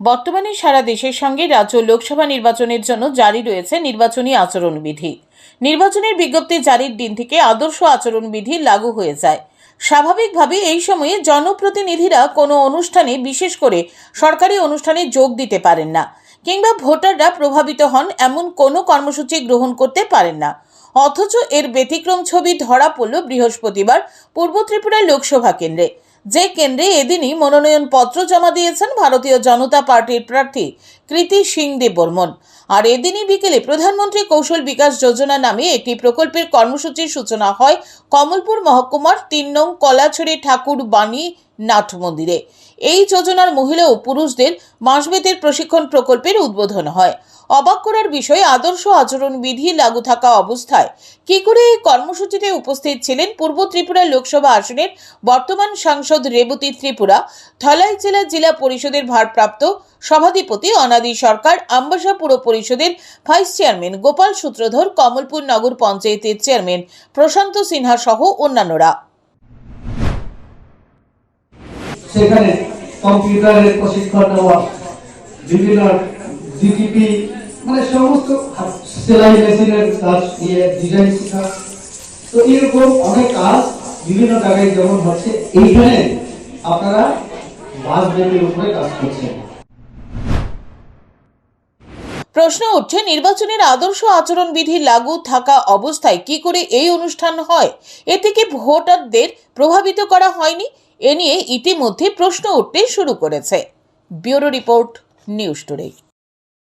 বর্তমানে সারা দেশের সঙ্গে রাজ্য লোকসভা নির্বাচনের জন্য জারি রয়েছে নির্বাচনী আচরণবিধি। নির্বাচনের বিজ্ঞপ্তি জারির দিন থেকে আদর্শ আচরণবিধি লাগু হয়ে যায়। স্বাভাবিকভাবে এই সময়ে জনপ্রতিনিধিরা কোনো অনুষ্ঠানে, বিশেষ করে সরকারি অনুষ্ঠানে যোগ দিতে পারেন না কিংবা ভোটাররা প্রভাবিত হন এমন কোনো কর্মসূচি গ্রহণ করতে পারেন না। অথচ এর ব্যতিক্রম ছবি ধরা পড়ল বৃহস্পতিবার পূর্ব ত্রিপুরা লোকসভা কেন্দ্রে। যে কেন্দ্রে এদিনই মনোনয়নপত্র জমা দিয়েছেন ভারতীয় জনতা পার্টির প্রার্থী কৃতি সিং দেব বর্মন। আর এদিনই বিকেলে প্রধানমন্ত্রী কৌশল বিকাশ যোজনা নামে একটি প্রকল্পের কর্মসূচির সূচনা হয় কমলপুর মহকুমার তিন নং কলাছড়ি ঠাকুর বাণী নাথ মন্দিরে এই যোজনার মহিলা ও পুরুষদের মাসবেতের প্রশিক্ষণ প্রকল্পের উদ্বোধন হয়। অবাক করার বিষয়ে আদর্শ আচরণ বিধি লাগু থাকা অবস্থায় কি করে এই কর্মসূচিতে উপস্থিত ছিলেন পূর্ব ত্রিপুরা লোকসভা আসনের বর্তমান সাংসদ রেবতী ত্রিপুরা, ধলাই জেলা জেলা পরিষদের ভারপ্রাপ্ত সভাধিপতি অনাদি সরকার, আম্বাসা পুর পরিষদের ভাইস চেয়ারম্যান গোপাল সূত্রধর, কমলপুর নগর পঞ্চায়েতের চেয়ারম্যান প্রশান্ত সিনহা সহ অন্যান্যরা। সেখানে কম্পিউটারের প্রশিক্ষণ দেওয়া বিভিন্ন ডিটিপি মানে সমস্ত সেলাই মেশিনের কাজ ইয়ে ডিজাইন শেখা। তো এরকম অনেক কাজ বিভিন্ন জায়গায় যেমন হচ্ছে, এইখানে আপনারা বাস বেতের উপরে কাজ করছেন। প্রশ্ন উঠছে, নির্বাচনের আদর্শ আচরণবিধি লাগু থাকা অবস্থায় কি করে এই অনুষ্ঠান হয়? এতে কি ভোটারদের প্রভাবিত করা হয়নি? এ নিয়ে ইতিমধ্যে প্রশ্ন উঠতে শুরু করেছে। Bureau report, news today.